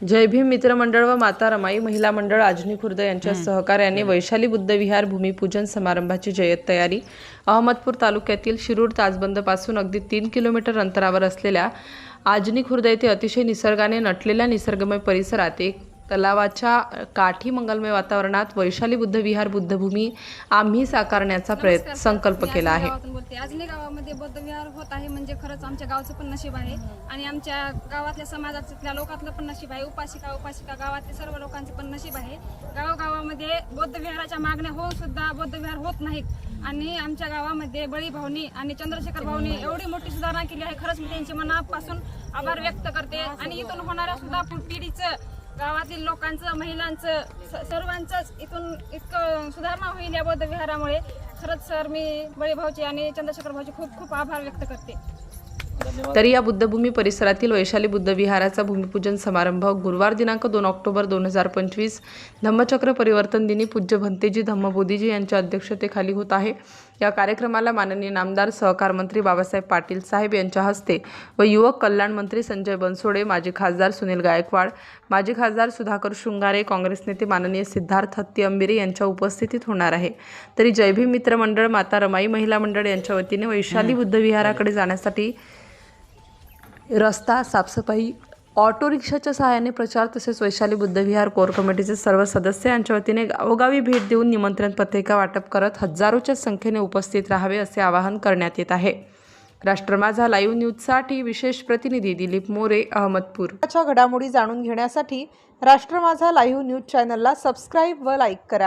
जय भीम मित्रमंडळ व माता रमाई महिला मंडळ आजनी खुर्द यांच्या सहकार्याने वैशाली बुद्ध विहार भूमिपूजन समारंभाची जय्यत तयारी. अहमदपूर तालुक्यातील शिरूर ताजबंदपासून अगदी तीन किलोमीटर अंतरावर असलेल्या आजनी खुर्द येथे अतिशय निसर्गाने नटलेल्या निसर्गमय परिसरात एक तलावाच्या काठी मंगलमय वातावरणात वैशाली बुद्ध विहार बुद्धभूमी आम्ही साकारण्याचा प्रयत्न संकल्प केला आहे. आजनी गावामध्ये बौद्ध विहार होत आहे म्हणजे खरंच आमच्या गावचं पण नशीब आहे. आणि आमच्या गावातल्या समाजातल्या लोकातलं पण नशीब आहे. उपासिका उपासिका गावातल्या सर्व लोकांचं पण नशीब आहे. गावोगावामध्ये बौद्ध विहाराच्या मागण्या होऊन सुद्धा बौद्ध विहार होत नाहीत. आणि आमच्या गावामध्ये बळी भाऊनी आणि चंद्रशेखर भाऊनी एवढी मोठी सुधारणा केली आहे. खरंच मी त्यांच्या मनापासून आभार व्यक्त करते. आणि इथून होणाऱ्या सुद्धा पिढीचं गावातील लोकांचं महिलांचं स- सर्वांचंच इथून इतकं सुधारणा होईल या बौद्ध विहारामुळे खरंच सर मी बळीभाऊची आणि चंद्रशेखर भाऊची खूप खूप आभार व्यक्त करते. तरी या बुद्धभूमी परिसरातील वैशाली बुद्ध विहाराचा भूमिपूजन समारंभ गुरुवार दिनांक दोन ऑक्टोबर दोन हजार पंचवीस धम्मचक्र परिवर्तन दिनी पूज्य भंतेजी धम्मबोधीजी यांच्या अध्यक्षतेखाली होत आहे. या कार्यक्रमाला माननीय नामदार सहकार मंत्री बाबासाहेब पाटील साहेब यांच्या हस्ते व युवक कल्याण मंत्री संजय बनसोडे माजी खासदार सुनील गायकवाड माजी खासदार सुधाकर शृंगारे काँग्रेस नेते माननीय सिद्धार्थ हत्ती अंबिरे यांच्या उपस्थितीत होणार आहे. तरी जयभी मित्र मंडळ माता रमाई महिला मंडळ यांच्या वतीने वैशाली बुद्धविहाराकडे जाण्यासाठी रस्ता साफसफाई ऑटो रिक्षाच्या सहाय्याने प्रचार तसेच वैशाली बुद्धविहार कोर कमिटीचे सर्व सदस्य यांच्या वतीने गावोगावी भेट देऊन निमंत्रण पत्रिका वाटप करत हजारोच्या संख्येने उपस्थित राहावे असे आवाहन करण्यात येत आहे. राष्ट्र माझा लाईव्ह न्यूजसाठी विशेष प्रतिनिधी दिलीप मोरे अहमदपूर. घडामोडी जाणून घेण्यासाठी राष्ट्र माझा लाईव्ह न्यूज चॅनलला सबस्क्राईब व लाईक करा.